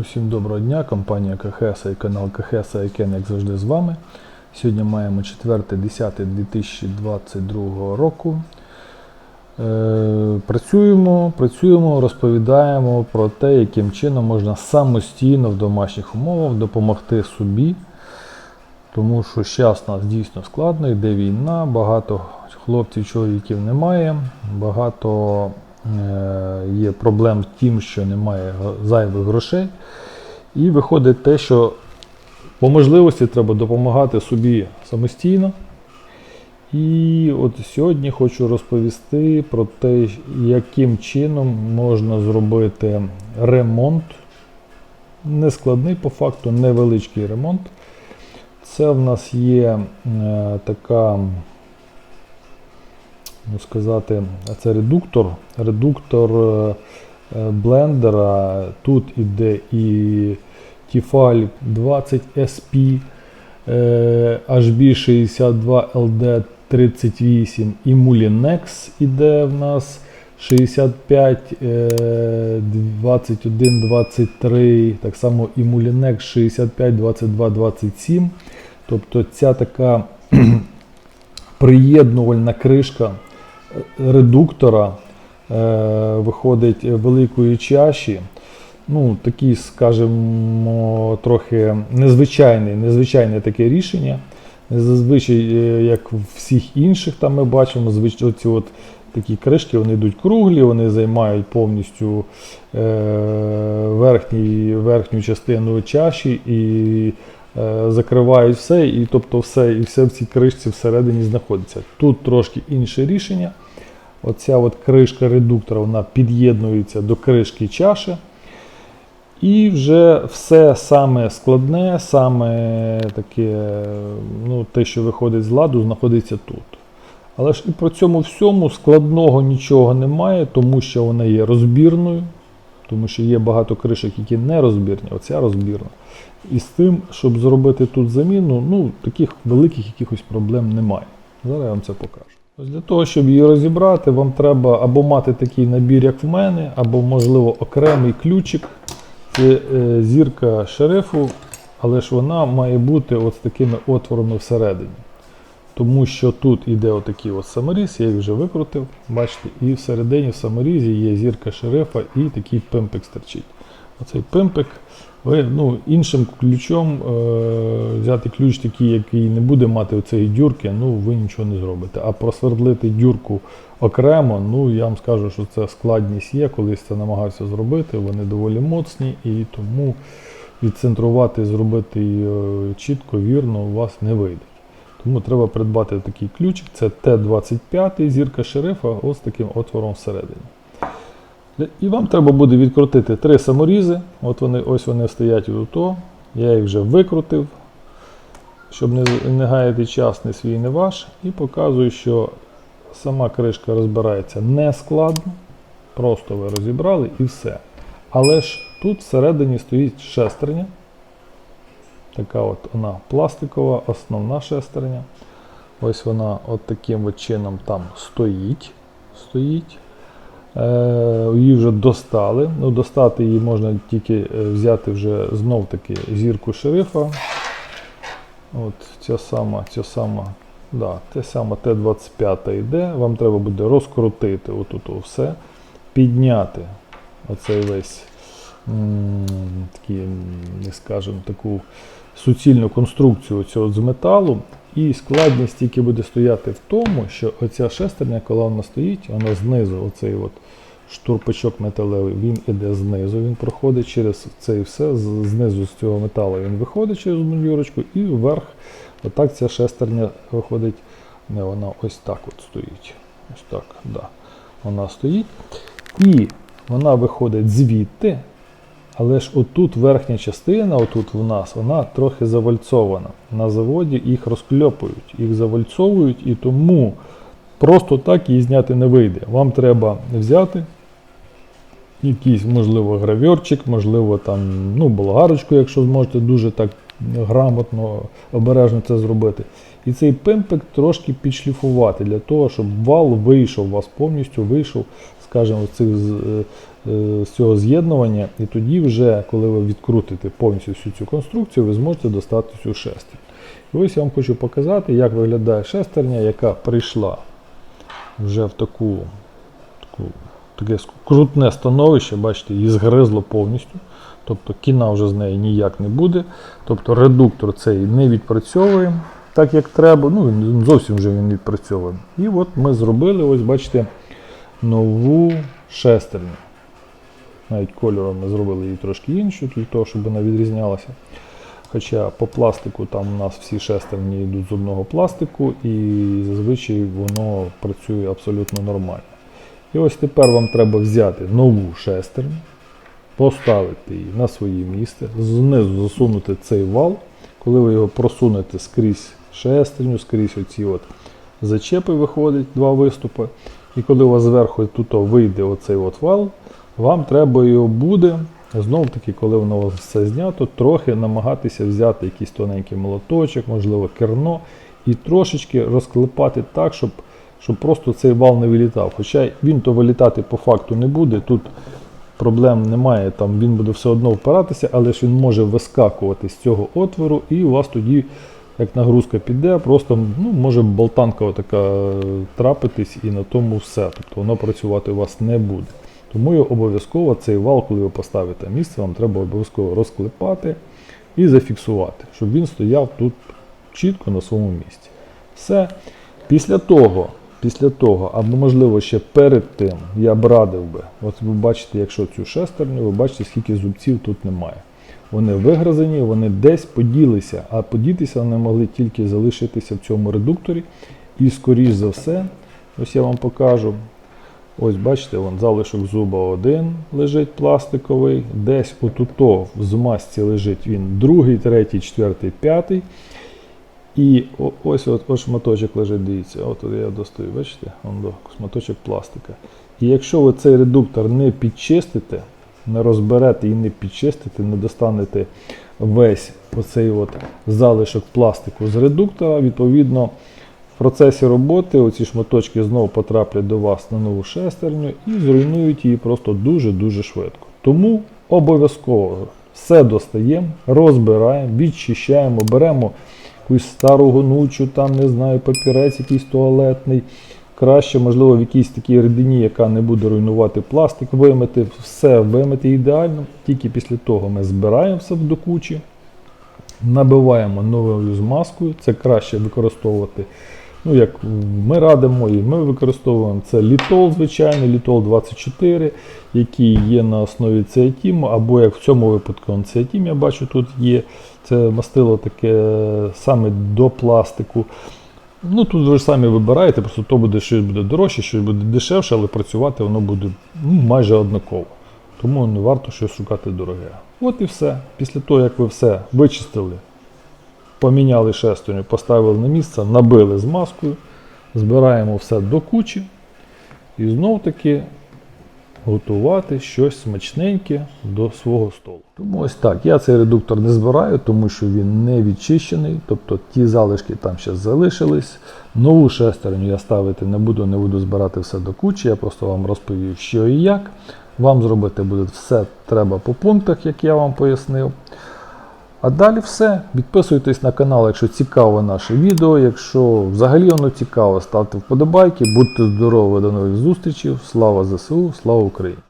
Усім доброго дня, компанія КХС і канал КХС Айкен, як завжди, з вами. Сьогодні маємо 4.10.2022 року. Е, працюємо, працюємо, розповідаємо про те, яким чином можна самостійно в домашніх умовах допомогти собі. Тому що зараз нас дійсно складно, йде війна, багато хлопців, чоловіків немає, багато є проблем з тим, що немає зайвих грошей. І виходить те, що по можливості треба допомагати собі самостійно. І от сьогодні хочу розповісти про те, яким чином можна зробити ремонт. Нескладний по факту, невеличкий ремонт. Це в нас є е, така, сказати, це редуктор. Редуктор е, е, блендера. Тут іде і Tefal 20 SP, е, HB62LD38 і Mulinex іде в нас 65 е, 21 23, так само і Mulinex 65 22 27. Тобто ця така приєднувальна кришка редуктора е, виходить великої чаші. Ну, такий, скажімо, трохи незвичайне, незвичайне таке рішення. Зазвичай, е, як в всіх інших, там ми бачимо, звичайно, ці от такі кришки вони йдуть круглі, вони займають повністю е, верхній, верхню частину чаші і закривають все, і тобто все, і все в цій кришці всередині знаходиться. Тут трошки інше рішення. Оця от кришка редуктора вона під'єднується до кришки чаші. І вже все саме складне, саме таке, ну, те, що виходить з ладу, знаходиться тут. Але ж і при цьому всьому складного нічого немає, тому що вона є розбірною, тому що є багато кришок, які не розбірні, оця розбірна. І з тим, щоб зробити тут заміну, ну, таких великих якихось проблем немає. Зараз я вам це покажу. Ось для того, щоб її розібрати, вам треба або мати такий набір, як в мене, або, можливо, окремий ключик. Це е, зірка шерифу, але ж вона має бути от з такими отворами всередині. Тому що тут іде отакий от саморіз, я їх вже викрутив, бачите, і всередині в саморізі є зірка шерифа і такий пимпик стерчить. Оцей пимпик, ви ну, іншим ключом е, взяти ключ такий, який не буде мати оцеї дюрки, ну ви нічого не зробите. А просвердлити дюрку окремо, ну я вам скажу, що це складність є. Колись це намагався зробити, вони доволі моцні і тому відцентрувати, зробити е, чітко, вірно у вас не вийде. Тому треба придбати такий ключик. Це Т-25 зірка шерифа ось таким отвором всередині. І вам треба буде відкрутити три саморізи. От вони, ось вони стоять тут. Я їх вже викрутив, щоб не, не гаяти час, не свій, не ваш. І показую, що сама кришка розбирається не складно. Просто ви розібрали і все. Але ж тут всередині стоїть шестерня. Така от вона пластикова, основна шестерня. Ось вона от таким от чином там стоїть. стоїть. Е, її вже достали. Ну, достати її можна тільки е, взяти вже знов таки зірку шерифа. От ця сама, ця сама, да, те саме Т-25 йде. Вам треба буде розкрутити отут все, підняти оцей весь м, м, не скажемо, таку суцільну конструкцію цього з металу. І складність тільки буде стояти в тому, що оця шестерня, коли вона стоїть, вона знизу, оцей от штурпачок металевий, він іде знизу, він проходить через це і все, знизу з цього металу він виходить через одну і вверх. Отак ця шестерня виходить, не, вона ось так от стоїть. Ось так, да. Вона стоїть. І вона виходить звідти, але ж отут верхня частина, отут в нас, вона трохи завальцована. На заводі їх розкльопують, їх завальцовують, і тому просто так її зняти не вийде. Вам треба взяти якийсь, можливо, гравьорчик, можливо, там, ну, болгарочку, якщо зможете дуже так грамотно, обережно це зробити. І цей пимпик трошки підшліфувати для того, щоб вал вийшов, у вас повністю вийшов, скажімо, цих з- е, е, з цього з'єднування, і тоді вже, коли ви відкрутите повністю всю цю конструкцію, ви зможете достати цю шестерню. І ось я вам хочу показати, як виглядає шестерня, яка прийшла вже в таку, таку таке крутне становище, бачите, її згризло повністю. Тобто кіна вже з неї ніяк не буде. Тобто редуктор цей не відпрацьовує так, як треба. Ну, він зовсім вже він відпрацьовує. І от ми зробили, ось бачите, нову шестерню. Навіть кольором ми зробили її трошки іншу, для того, щоб вона відрізнялася. Хоча по пластику там у нас всі шестерні йдуть з одного пластику, і зазвичай воно працює абсолютно нормально. І ось тепер вам треба взяти нову шестерню, поставити її на своє місце, знизу засунути цей вал. Коли ви його просунете скрізь шестерню, скрізь оці от зачепи виходять, два виступи. І коли у вас зверху тут вийде оцей от вал, вам треба його буде, знову таки, коли воно у вас все знято, трохи намагатися взяти якийсь тоненький молоточок, можливо, керно, і трошечки розклепати так, щоб, щоб просто цей вал не вилітав. Хоча він то вилітати по факту не буде. Тут проблем немає, там він буде все одно впиратися, але ж він може вискакувати з цього отвору, і у вас тоді, як нагрузка піде, просто ну, може болтанка така трапитись і на тому все. Тобто воно працювати у вас не буде. Тому обов'язково цей вал, коли ви поставите місце, вам треба обов'язково розклепати і зафіксувати, щоб він стояв тут чітко на своєму місці. Все. Після того, після того, або можливо ще перед тим, я б радив би, от ви бачите, якщо цю шестерню, ви бачите, скільки зубців тут немає. Вони вигризані, вони десь поділися, а подітися вони могли тільки залишитися в цьому редукторі. І, скоріш за все, ось я вам покажу. Ось бачите, вон залишок зуба один лежить пластиковий, десь отуто в змазці лежить він другий, третій, четвертий, п'ятий. І ось от, ось шматочок лежить, дивіться, от я достаю, бачите, Вон до, шматочок пластика. І якщо ви цей редуктор не підчистите, не розберете і не підчистите, не достанете весь оцей от залишок пластику з редуктора, відповідно, в процесі роботи оці шматочки знову потраплять до вас на нову шестерню і зруйнують її просто дуже-дуже швидко. Тому обов'язково все достаємо, розбираємо, відчищаємо, беремо якусь стару гонучу, там, не знаю, папірець якийсь туалетний. Краще, можливо, в якійсь такій рідині, яка не буде руйнувати пластик, вимити, все вимити ідеально. Тільки після того ми збираємо все до кучі, набиваємо новою змазкою. Це краще використовувати. Ну, як ми радимо і ми використовуємо це літол, звичайний, літол 24, який є на основі циатіму, або як в цьому випадку циатім, я бачу, тут є. Це мастило таке саме до пластику. Ну тут ви ж самі вибираєте, просто то буде щось буде дорожче, щось буде дешевше, але працювати воно буде ну, майже однаково. Тому не варто щось шукати дороге. От і все. Після того, як ви все вичистили, поміняли шестерню, поставили на місце, набили змазкою, збираємо все до кучі і знов таки готувати щось смачненьке до свого столу. Тому ось так. Я цей редуктор не збираю, тому що він не відчищений, тобто ті залишки там ще залишились. Нову шестерню я ставити не буду, не буду збирати все до кучі. Я просто вам розповів, що і як. Вам зробити буде все треба по пунктах, як я вам пояснив. А далі все. Підписуйтесь на канал, якщо цікаво наше відео. Якщо взагалі воно цікаво, ставте вподобайки. Будьте здорові, до нових зустрічей. Слава ЗСУ, слава Україні!